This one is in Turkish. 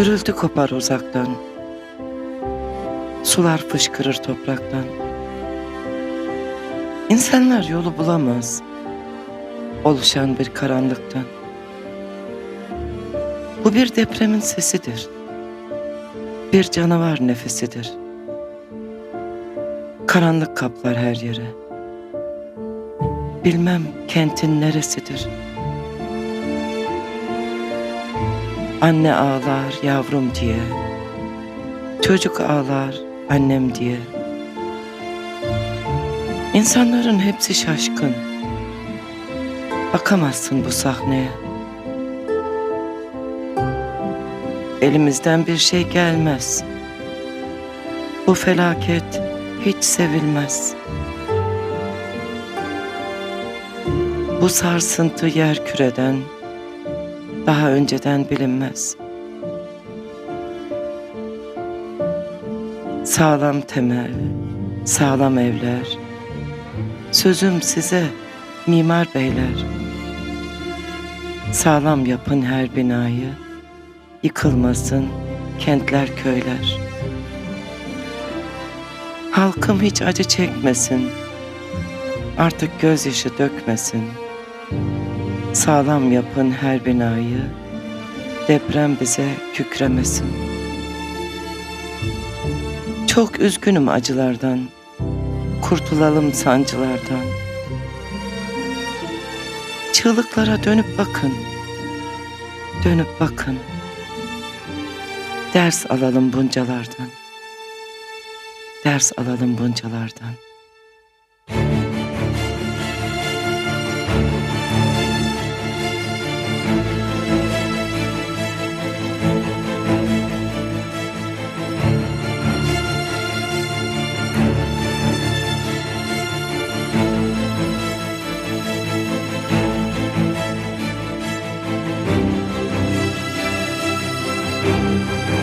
Gürültü kopar uzaktan. Sular fışkırır topraktan. İnsanlar yolu bulamaz. Oluşan bir karanlıktan. Bu bir depremin sesidir. Bir canavar nefesidir. Karanlık kaplar her yere. Bilmem kentin neresidir. Anne ağlar yavrum diye. Çocuk ağlar annem diye. İnsanların hepsi şaşkın. Bakamazsın bu sahneye. Elimizden bir şey gelmez. Bu felaket hiç sevilmez. Bu sarsıntı yer küreden daha önceden bilinmez. Sağlam temel, sağlam evler. Sözüm size mimar beyler. Sağlam yapın her binayı. Yıkılmasın kentler köyler. Halkım hiç acı çekmesin. Artık gözyaşı dökmesin. Sağlam yapın her binayı. Deprem bize kükremesin. Çok üzgünüm acılardan. Kurtulalım sancılardan. Çığlıklara dönüp bakın. Dönüp bakın. Ders alalım buncalardan. Ders alalım buncalardan. Música